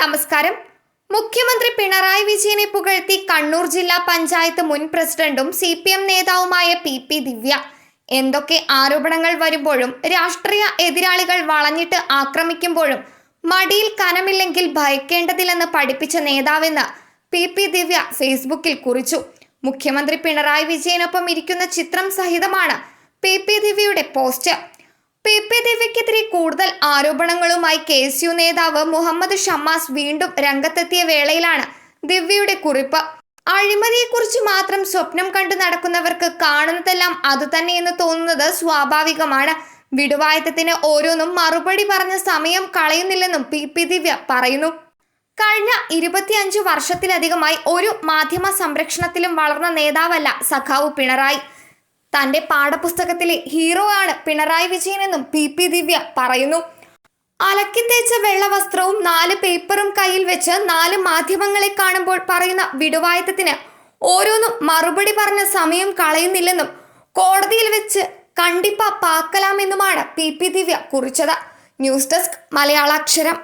നമസ്കാരം. മുഖ്യമന്ത്രി പിണറായി വിജയനെ പുകഴ്ത്തി കണ്ണൂർ ജില്ലാ പഞ്ചായത്ത് മുൻ പ്രസിഡന്റും സി പി എം നേതാവുമായ പി പി ദിവ്യ. എന്തൊക്കെ ആരോപണങ്ങൾ വരുമ്പോഴും രാഷ്ട്രീയ എതിരാളികൾ വളഞ്ഞിട്ട് ആക്രമിക്കുമ്പോഴും മടിയിൽ കനമില്ലെങ്കിൽ ഭയക്കേണ്ടതില്ലെന്ന് പഠിപ്പിച്ച നേതാവെന്ന് പി പി ദിവ്യ ഫേസ്ബുക്കിൽ കുറിച്ചു. മുഖ്യമന്ത്രി പിണറായി വിജയനൊപ്പം ഇരിക്കുന്ന ചിത്രം സഹിതമാണ് പി പി ദിവ്യയുടെ പോസ്റ്റ്. പി പി ദിവ്യക്കെതിരെ കൂടുതൽ ആരോപണങ്ങളുമായി കെ എസ് യു നേതാവ് മുഹമ്മദ് ഷമ്മാസ് വീണ്ടും രംഗത്തെത്തിയ വേളയിലാണ് ദിവ്യയുടെ കുറിപ്പ്. അഴിമതിയെക്കുറിച്ച് മാത്രം സ്വപ്നം കണ്ടു നടക്കുന്നവർക്ക് കാണുന്നതെല്ലാം അതുതന്നെയെന്ന് തോന്നുന്നത് സ്വാഭാവികമാണ്. വിടുവായത്തത്തിന് ഓരോന്നും മറുപടി പറഞ്ഞ സമയം കളയുന്നില്ലെന്നും പി പി ദിവ്യ പറയുന്നു. കഴിഞ്ഞ ഇരുപത്തിയഞ്ചു വർഷത്തിലധികമായി ഒരു മാധ്യമ സംരക്ഷണത്തിലും വളർന്ന നേതാവല്ല സഖാവ് പിണറായി. തന്റെ പാഠപുസ്തകത്തിലെ ഹീറോ ആണ് പിണറായി വിജയനെന്നും പി പി ദിവ്യ പറയുന്നു. അലക്കി തേച്ച വെള്ള വസ്ത്രവും നാല് പേപ്പറും കയ്യിൽ വെച്ച് നാല് മാധ്യമങ്ങളെ കാണുമ്പോൾ പറയുന്ന വിടുവായത്തത്തിന് ഓരോന്നും മറുപടി പറഞ്ഞ സമയം കളയുന്നില്ലെന്നും കോടതിയിൽ വെച്ച് കണ്ടിപ്പ പാക്കലാമെന്നുമാണ് പി പി ദിവ്യ കുറിച്ചത്. News desk Malayalaksharam.